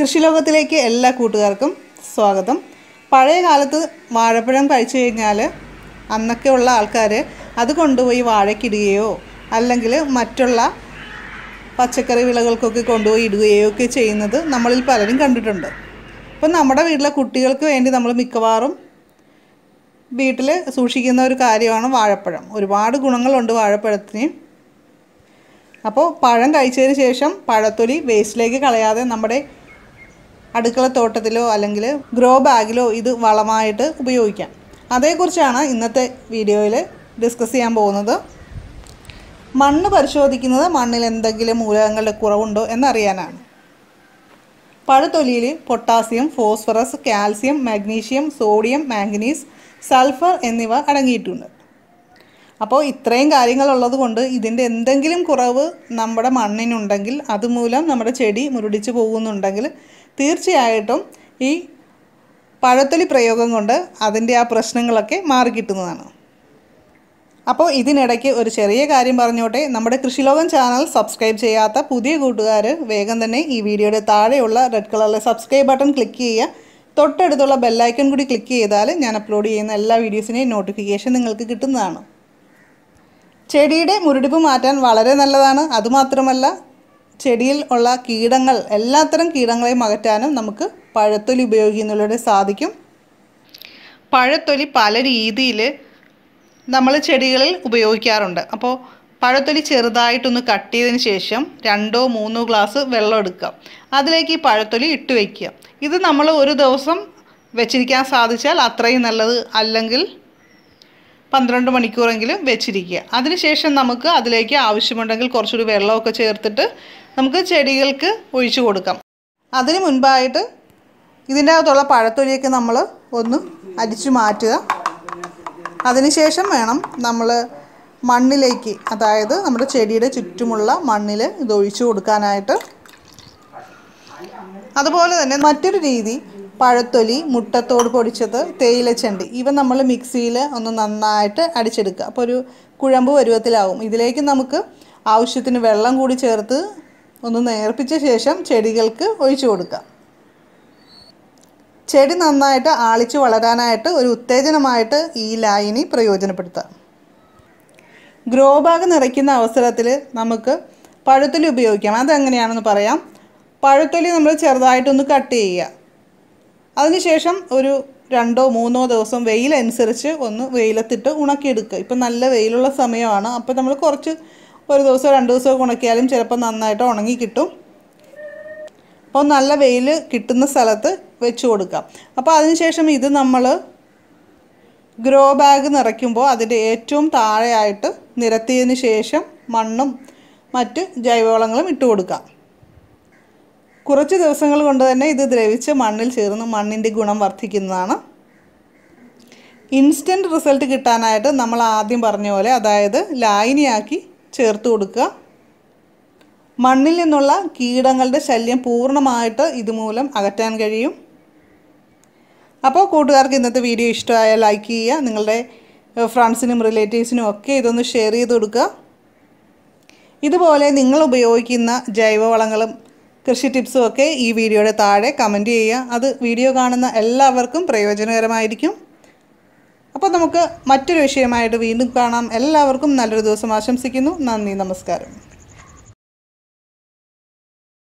കൃഷിലോകത്തിലേക്ക് എല്ലാ കൂട്ടുകാർക്കും സ്വാഗതം. പഴയ കാലത്ത് വാഴപ്പഴം കഴിച്ചു കഴിഞ്ഞാൽ അന്നൊക്കെ ഉള്ള ആൾക്കാർ അത് കൊണ്ടുപോയി വാഴയ്ക്കിടുകയോ അല്ലെങ്കിൽ മറ്റുള്ള പച്ചക്കറി വിളകൾക്കൊക്കെ കൊണ്ടുപോയി ഇടുകയോ ഒക്കെ ചെയ്യുന്നത് നമ്മളിൽ പലരും കണ്ടിട്ടുണ്ട്. ഇപ്പം നമ്മുടെ വീട്ടിലെ കുട്ടികൾക്ക് വേണ്ടി നമ്മൾ മിക്കവാറും വീട്ടിൽ സൂക്ഷിക്കുന്ന ഒരു കാര്യമാണ് വാഴപ്പഴം. ഒരുപാട് ഗുണങ്ങളുണ്ട് വാഴപ്പഴത്തിന്. അപ്പോൾ പഴം കഴിച്ചതിന് ശേഷം പഴത്തൊലി വേസ്റ്റിലേക്ക് കളയാതെ നമ്മുടെ അടുക്കള തോട്ടത്തിലോ അല്ലെങ്കിൽ ഗ്രോ ബാഗിലോ ഇത് വളമായിട്ട് ഉപയോഗിക്കാം. അതേക്കുറിച്ചാണ് ഇന്നത്തെ വീഡിയോയിൽ ഡിസ്കസ് ചെയ്യാൻ പോകുന്നത്. മണ്ണ് പരിശോധിക്കുന്നത് മണ്ണിൽ എന്തെങ്കിലും മൂലകങ്ങളുടെ കുറവുണ്ടോ എന്നറിയാനാണ്. പഴുത്തൊലിയിൽ potassium phosphorus calcium magnesium sodium manganese sulphur എന്നിവ അടങ്ങിയിട്ടുണ്ട്. അപ്പോൾ ഇത്രയും കാര്യങ്ങളുള്ളത് കൊണ്ട് ഇതിന്റെ എന്തെങ്കിലും കുറവ് നമ്മുടെ മണ്ണിനുണ്ടെങ്കിൽ അതുമൂലം നമ്മുടെ ചെടി മുരടിച്ച് പോകുന്നുണ്ടെങ്കിൽ തീർച്ചയായിട്ടും ഈ പഴത്തൊലി പ്രയോഗം കൊണ്ട് അതിന്റെ ആ പ്രശ്നങ്ങളൊക്കെ മാറിക്കിട്ടുന്നതാണ്. അപ്പോൾ ഇതിനിടയ്ക്ക് ഒരു ചെറിയ കാര്യം പറഞ്ഞോട്ടെ. നമ്മുടെ കൃഷിലോകം ചാനൽ സബ്സ്ക്രൈബ് ചെയ്യാത്ത പുതിയ കൂട്ടുകാർ വേഗം തന്നെ ഈ വീഡിയോയുടെ താഴെയുള്ള റെഡ് കളറിലെ സബ്സ്ക്രൈബ് ബട്ടൺ ക്ലിക്ക് ചെയ്യുക. തൊട്ടടുത്തുള്ള ബെല്ലൈക്കൺ കൂടി ക്ലിക്ക് ചെയ്താൽ ഞാൻ അപ്ലോഡ് ചെയ്യുന്ന എല്ലാ വീഡിയോസിന്റെയും നോട്ടിഫിക്കേഷൻ നിങ്ങൾക്ക് കിട്ടുന്നതാണ്. ചെടിയുടെ മുരടിപ്പ് മാറ്റാൻ വളരെ നല്ലതാണ്. അതുമാത്രമല്ല ചെടിയിൽ ഉള്ള കീടങ്ങൾ എല്ലാത്തരം കീടങ്ങളെയും അകറ്റാനും നമുക്ക് പഴത്തൊലി ഉപയോഗിക്കുന്നതിലൂടെ സാധിക്കും. പഴത്തൊലി പല രീതിയിൽ നമ്മൾ ചെടികളിൽ ഉപയോഗിക്കാറുണ്ട്. അപ്പോൾ പഴത്തൊലി ചെറുതായിട്ടൊന്ന് കട്ട് ചെയ്തതിന് ശേഷം രണ്ടോ മൂന്നോ ഗ്ലാസ് വെള്ളം എടുക്കുക. അതിലേക്ക് ഈ പഴത്തൊലി ഇട്ട് വയ്ക്കുക ഇത് നമ്മൾ ഒരു ദിവസം വെച്ചിരിക്കാൻ സാധിച്ചാൽ അത്രയും നല്ലത്. അല്ലെങ്കിൽ പന്ത്രണ്ട് മണിക്കൂറെങ്കിലും വെച്ചിരിക്കുക. അതിനുശേഷം നമുക്ക് അതിലേക്ക് ആവശ്യമുണ്ടെങ്കിൽ കുറച്ചുകൂടി വെള്ളമൊക്കെ ചേർത്തിട്ട് നമുക്ക് ചെടികൾക്ക് ഒഴിച്ചു കൊടുക്കാം. അതിന് മുൻപായിട്ട് ഇതിന്റെ അകത്തുള്ള പഴത്തൊലിയൊക്കെ നമ്മൾ ഒന്ന് അരിച്ചു മാറ്റുക. അതിനുശേഷം വേണം നമ്മൾ മണ്ണിലേക്ക് അതായത് നമ്മുടെ ചെടിയുടെ ചുറ്റുമുള്ള മണ്ണിൽ ഇത് ഒഴിച്ചു കൊടുക്കാനായിട്ട്. അതുപോലെ തന്നെ മറ്റൊരു രീതി പഴത്തൊലി മുട്ടത്തോട് പൊടിച്ചത് തേയിലച്ചണ്ടി ഇവ നമ്മൾ മിക്സിയിൽ ഒന്ന് നന്നായിട്ട് അടിച്ചെടുക്കുക. അപ്പോൾ ഒരു കുഴമ്പ് പരുവത്തിലാവും. ഇതിലേക്ക് നമുക്ക് ആവശ്യത്തിന് വെള്ളം കൂടി ചേർത്ത് ഒന്ന് നേർപ്പിച്ച ശേഷം ചെടികൾക്ക് ഒഴിച്ചു കൊടുക്കാം. ചെടി നന്നായിട്ട് ആളിച്ചു വളരാനായിട്ട് ഒരു ഉത്തേജനമായിട്ട് ഈ ലായനി പ്രയോജനപ്പെടുത്താം. ഗ്രോ ബാഗ് നിറയ്ക്കുന്ന അവസരത്തിൽ നമുക്ക് പഴുത്തൊലി ഉപയോഗിക്കാം. അതെങ്ങനെയാണെന്ന് പറയാം. പഴുത്തൊലി നമ്മൾ ചെറുതായിട്ടൊന്ന് കട്ട് ചെയ്യുക. അതിനുശേഷം ഒരു രണ്ടോ മൂന്നോ ദിവസം വെയിലനുസരിച്ച് ഒന്ന് വെയിലത്തിട്ട് ഉണക്കിയെടുക്കുക. ഇപ്പം നല്ല വെയിലുള്ള സമയമാണ്. അപ്പോൾ നമ്മൾ കുറച്ച് ഒരു ദിവസം രണ്ട് ദിവസമൊക്കെ ഉണക്കിയാലും ചിലപ്പോൾ നന്നായിട്ട് ഉണങ്ങി കിട്ടും. അപ്പോൾ നല്ല വെയിൽ കിട്ടുന്ന സ്ഥലത്ത് വെച്ച് കൊടുക്കാം. അപ്പോൾ അതിനുശേഷം ഇത് നമ്മൾ ഗ്രോ ബാഗ് നിറയ്ക്കുമ്പോൾ അതിന്റെ ഏറ്റവും താഴെയായിട്ട് നിരത്തിയതിന് ശേഷം മണ്ണും മറ്റ് ജൈവവളങ്ങളും ഇട്ട് കൊടുക്കാം. കുറച്ച് ദിവസങ്ങൾ കൊണ്ട് തന്നെ ഇത് ദ്രവിച്ച് മണ്ണിൽ ചേർന്ന് മണ്ണിന്റെ ഗുണം വർദ്ധിക്കുന്നതാണ്. ഇൻസ്റ്റന്റ് റിസൾട്ട് കിട്ടാനായിട്ട് നമ്മൾ ആദ്യം പറഞ്ഞ പോലെ അതായത് ലായനിയാക്കി ചേർത്ത് കൊടുക്കുക. മണ്ണിൽ നിന്നുള്ള കീടങ്ങളുടെ ശല്യം പൂർണമായിട്ട് ഇതുമൂലം അകറ്റാൻ കഴിയും. അപ്പോൾ കൂട്ടുകാർക്ക് ഇന്നത്തെ വീഡിയോ ഇഷ്ടമായ ലൈക്ക് ചെയ്യുക നിങ്ങളുടെ ഫ്രണ്ട്സിനും റിലേറ്റീവ്സിനും ഒക്കെ ഇതൊന്ന് ഷെയർ ചെയ്ത് കൊടുക്കുക. ഇതുപോലെ നിങ്ങൾ ഉപയോഗിക്കുന്ന ജൈവവളങ്ങളും കൃഷി ടിപ്സും ഒക്കെ ഈ വീഡിയോയുടെ താഴെ കമന്റ് ചെയ്യുക. അത് വീഡിയോ കാണുന്ന എല്ലാവർക്കും പ്രയോജനകരമായിരിക്കും. അപ്പോൾ നമുക്ക് മറ്റൊരു വിഷയമായിട്ട് വീണ്ടും കാണാം. എല്ലാവർക്കും നല്ലൊരു ദിവസം ആശംസിക്കുന്നു. നന്ദി നമസ്കാരം.